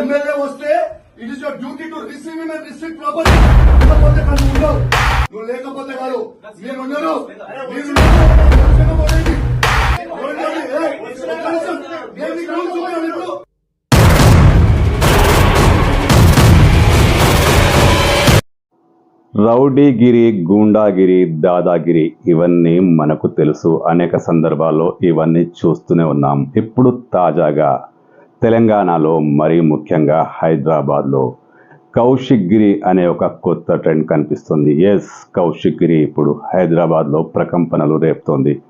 MLA వస్తే it is your duty to receive in receive properly లేకపోతే కానీ ఉండవు నువ్వు లేకపోతే కాదు నేను రౌడీగిరి గూండాగిరి దాదాగిరి ఇవన్నీ మనకు తెలుసు. అనేక సందర్భాల్లో ఇవన్నీ చూస్తూనే ఉన్నాం. ఇప్పుడు తాజాగా తెలంగాణలో మరీ ముఖ్యంగా హైదరాబాద్లో కౌశిక్ గిరి అనే ఒక కొత్త ట్రెండ్ కనిపిస్తుంది. ఎస్ కౌశిక్ గిరి ఇప్పుడు హైదరాబాద్లో ప్రకంపనలు రేపుతోంది.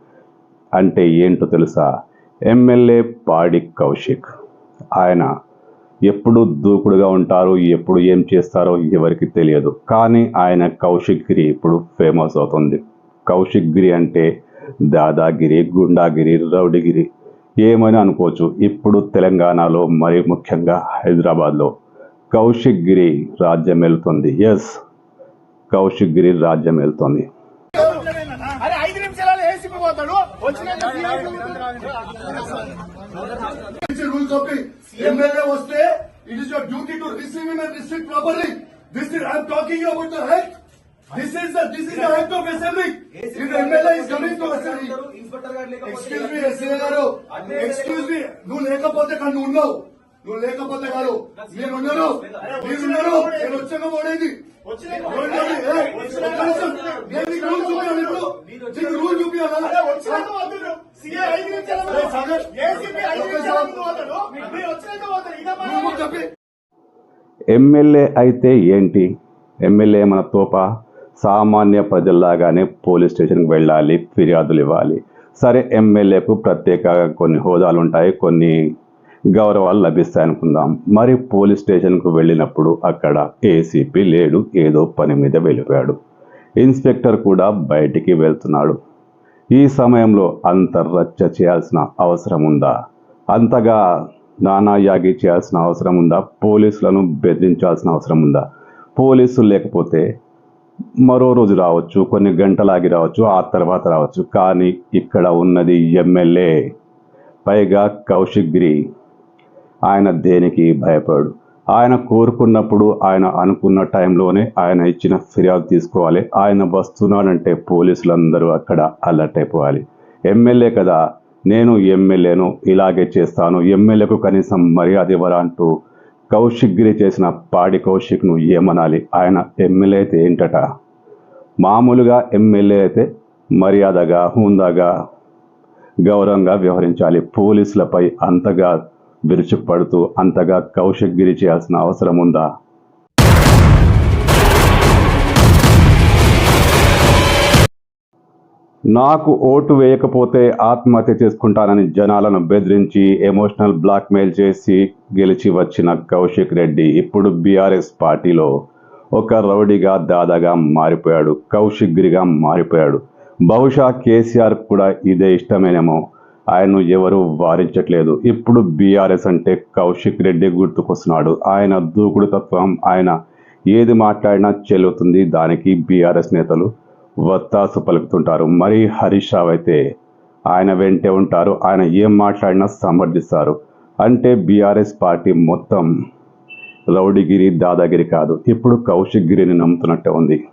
అంటే ఏంటో తెలుసా? ఎమ్మెల్యే పాడి కౌశిక్. ఆయన ఎప్పుడు దూకుడుగా ఉంటారు ఎప్పుడు ఏం చేస్తారో ఎవరికి తెలియదు. కానీ ఆయన కౌశిక్ గిరి ఇప్పుడు ఫేమస్ అవుతుంది. కౌశిక్ గిరి అంటే దాదాగిరి గుండాగిరి రౌడిగిరి. ఏమని అనుకోవచ్చు? ఇప్పుడు తెలంగాణలో మరి ముఖ్యంగా హైదరాబాద్లో. కౌశిక్ గిరి రాజ్యం వెళ్తుంది. ఎస్ కౌశిక్ గిరి రాజ్యం వెళ్తుంది. అరే ఐదు నిమిషాలు ఏసీపీ పోతాడు వచ్చినాక రూల్ కాపీ ఎమ్మెల్యే వస్తే it is your duty to receive in receive properly this is I'm talking about the health this is this is the health of assembly MLA is coming to assembly excuse me SA గారు excuse me నువ్వు లేకపోతే కానీ నువ్వు ఉన్నావు నువ్వు లేకపోతే కాదు. మీరు ఉన్నారు మీరు ఉన్నారు నేను వచ్చాక నిమిషం. నేను రూల్ చూపించాలా ఎమ్మెల్యే అయితే ఏంటి? ఎమ్మెల్యే మన తోప? సామాన్య ప్రజల్లాగానే పోలీస్ స్టేషన్కి వెళ్ళాలి ఫిర్యాదులు ఇవ్వాలి. సరే ఎమ్మెల్యేకు ప్రత్యేక కొన్ని హోదాలు ఉంటాయి కొన్ని గౌరవాలు లభిస్తాయి అనుకుందాం. మరి పోలీస్ స్టేషన్కు వెళ్ళినప్పుడు అక్కడ ఏసీపీ లేడు ఏదో పని మీద వెళ్ళిపోయాడు ఇన్స్పెక్టర్ కూడా బయటికి వెళ్తున్నాడు. ఈ సమయంలో అంత రచ్చ చేయాల్సిన అవసరం ఉందా? అంతగా నానాయాగి చేయాల్సిన అవసరం ఉందా? పోలీసులను బెదిరించాల్సిన అవసరం ఉందా? పోలీసులు లేకపోతే మరో రోజు రావచ్చు కొన్ని గంటలాగి రావచ్చు ఆ తర్వాత రావచ్చు. కానీ ఇక్కడ ఉన్నది ఎమ్మెల్యే పైగా కౌశిక్ గిరి. ఆయన దేనికి భయపడు? ఆయన కోరుకున్నప్పుడు ఆయన అనుకున్న టైంలోనే ఆయన ఇచ్చిన ఫిర్యాదు తీసుకోవాలి. ఆయన వస్తున్నాడంటే పోలీసులందరూ అక్కడ అలర్ట్ అయిపోవాలి. ఎమ్మెల్యే కదా నేను ఎమ్మెల్యేను ఇలాగే చేస్తాను. ఎమ్మెల్యేకు కనీసం మర్యాద ఇవ్వరా అంటూ కౌశిక్గిరి చేసిన పాడి కౌశిక్ను ఏమనాలి? ఆయన ఎమ్మెల్యే అయితే ఏంటట? మామూలుగా ఎమ్మెల్యే అయితే మర్యాదగా హుందాగా గౌరవంగా వ్యవహరించాలి. పోలీసులపై అంతగా విరుచుకుపడుతూ అంతగా కౌశిక్గిరి చేయాల్సిన అవసరం ఉందా? నాకు ఓటు వేయకపోతే ఆత్మహత్య చేసుకుంటానని జనాలను బెదిరించి ఎమోషనల్ బ్లాక్మెయిల్ చేసి గెలిచి వచ్చిన కౌశిక్ రెడ్డి ఇప్పుడు బీఆర్ఎస్ పార్టీలో ఒక రౌడీగా దాదాగా మారిపోయాడు కౌశిగ్రిగా మారిపోయాడు. బహుశా కేసీఆర్ కూడా ఇదే ఇష్టమేనేమో. ఆయన్ను ఎవరు వారించట్లేదు. ఇప్పుడు బీఆర్ఎస్ అంటే కౌశిక్ రెడ్డి గుర్తుకొస్తున్నాడు. ఆయన దూకుడు తత్వం ఆయన ఏది మాట్లాడినా చెల్లుతుంది దానికి బీఆర్ఎస్ నేతలు. వత్తాసు పలుకుతుంటారు. మరి హరీష్ రావు అయితే ఆయన వెంటే ఉంటారు. ఆయన ఏం మాట్లాడినా సమర్థిస్తారు. అంటే బీఆర్ఎస్ పార్టీ మొత్తం రౌడిగిరి దాదాగిరి కాదు. ఇప్పుడు కౌశిక్ గిరిని నమ్ముతున్నట్టే ఉంది.